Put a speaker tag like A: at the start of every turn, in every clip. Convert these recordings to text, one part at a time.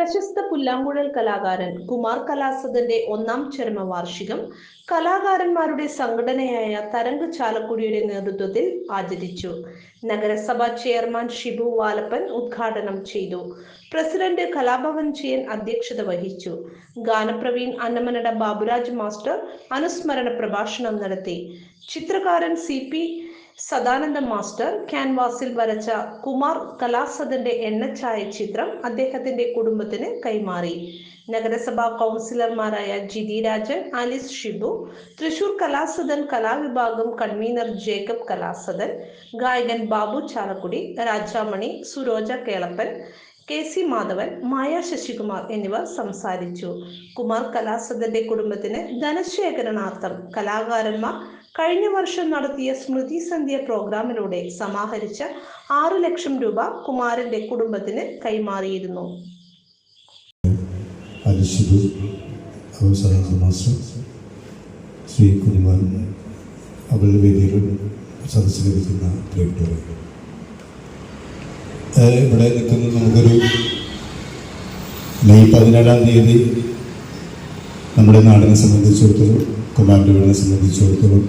A: പ്രശസ്ത പുല്ലാങ്കുഴൽ കലാകാരൻ കുമാർ കലാസദന്റെ ഒന്നാം ചരമവാർഷികം കലാകാരന്മാരുടെ സംഘടനയായ തരംഗ് ചാലക്കുടിയുടെ നേതൃത്വത്തിൽ ആചരിച്ചു. നഗരസഭാ ചെയർമാൻ ഷിബു വാലപ്പൻ ഉദ്ഘാടനം ചെയ്തു. പ്രസിഡന്റ് കലാഭവൻ ചെയ്യൻ അധ്യക്ഷത വഹിച്ചു. ഗാനപ്രവീൺ അന്നമനട ബാബുരാജ് മാസ്റ്റർ അനുസ്മരണ പ്രഭാഷണം നടത്തി. ചിത്രകാരൻ സി പി സദാനന്ദ മാസ്റ്റർ ക്യാൻവാസിൽ വരച്ച കുമാർ കലാസദന്റെ എണ്ണച്ചായ ചിത്രം അദ്ദേഹത്തിന്റെ കുടുംബത്തിന് കൈമാറി. നഗരസഭാ കൗൺസിലർമാരായ ജിതി രാജൻ ആലിസ് ഷിബു തൃശൂർ കലാസദൻ കലാവിഭാഗം കൺവീനർ ജേക്കബ് കലാസദൻ ഗായകൻ ബാബു ചാലക്കുടി രാജാമണി സുരോജ കേളപ്പൻ കെ സി മാധവൻ മായ ശശികുമാർ എന്നിവർ സംസാരിച്ചു. കുമാർ കലാസദന്റെ കുടുംബത്തിന് ധനശേഖരണാർത്ഥം കലാകാരന്മാർ കഴിഞ്ഞ വർഷം നടത്തിയ സ്മൃതി സന്ധ്യ പ്രോഗ്രാമിലൂടെ സമാഹരിച്ച ആറു ലക്ഷം രൂപ കുമാരന്റെ കുടുംബത്തിന് കൈമാറിയിരുന്നു.
B: ശ്രീ കുമാർ അവളുടെ വേദിയിൽ സദസ്സിലിരിക്കുന്ന പ്രിയപ്പെട്ടവർ ഏഹ് ഇവിടെ നിൽക്കുന്ന നമുക്കൊരു മെയ് പതിനേഴാം തീയതി നമ്മുടെ നാടിനെ സംബന്ധിച്ചിടത്തോളം കുമാരന്റെ വീടിനെ സംബന്ധിച്ചിടത്തോളം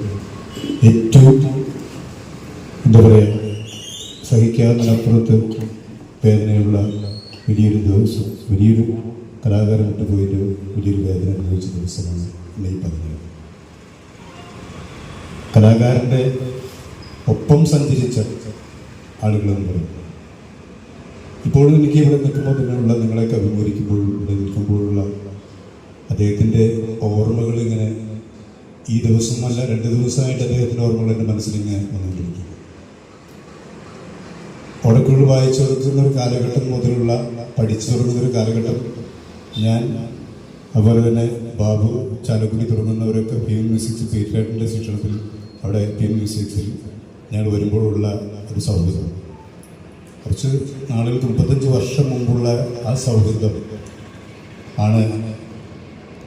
B: ഏറ്റവും എന്താ പറയുക സഹിക്കാത്തപ്പുറത്ത് വേദനയുള്ള വലിയൊരു ദിവസം വലിയൊരു കലാകാരൻ വിട്ടുപോയിട്ട് വലിയൊരു വേദന അനുഭവിച്ച ദിവസമാണ് മെയ് പതിനേഴ് കലാകാരന്റെ ഒപ്പം സഞ്ചരിച്ച ആളുകളെന്ന് പറയും ഇപ്പോഴും എനിക്ക് ഇവിടെ നിൽക്കുമ്പോൾ തന്നെയുള്ള നിങ്ങളെയൊക്കെ അഭിമുഖീകരിക്കുമ്പോൾ ഇവിടെ നിൽക്കുമ്പോഴുള്ള അദ്ദേഹത്തിന്റെ ഓർമ്മകൾ ഇങ്ങനെ ഈ ദിവസമല്ല രണ്ട് ദിവസമായിട്ട് അദ്ദേഹത്തിന്റെ ഓർമ്മകൾ എന്റെ മനസ്സിലിങ്ങനെ വന്നുകൊണ്ടിരിക്കും ഓടക്കുകൾ വായിച്ചു ഒരു കാലഘട്ടം മുതലുള്ള പഠിച്ചു ഒരു കാലഘട്ടം ഞാൻ അതുപോലെ തന്നെ ബാബു ചാലക്കുടി തുടങ്ങുന്നവരൊക്കെ പി എം മ്യൂസിക്സ് പീറ്റേട്ടിന്റെ ശിക്ഷണത്തിൽ അവിടെ പി എം മ്യൂസിക്സിൽ ഞങ്ങൾ വരുമ്പോഴുള്ള ഒരു സൗഹൃദം. കുറച്ച് നാളുകൾക്ക് മുപ്പത്തഞ്ച് വർഷം മുമ്പുള്ള ആ സൗഹൃദം ആണ്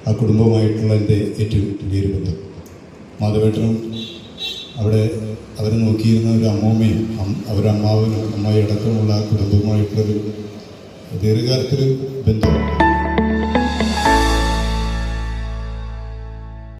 B: ആ കുടുംബവുമായിട്ടുള്ള എന്റെ ഏറ്റവും വലിയൊരു ബന്ധം. മാധവേട്ടനും അവിടെ അവരെ നോക്കിയിരുന്ന ഒരു അമ്മൂമ്മയും അം- അമ്മാവനും അമ്മായി അടക്കമുള്ള കുടുംബവുമായിട്ടൊരു ദീർഘകാലത്തൊരു ബന്ധം.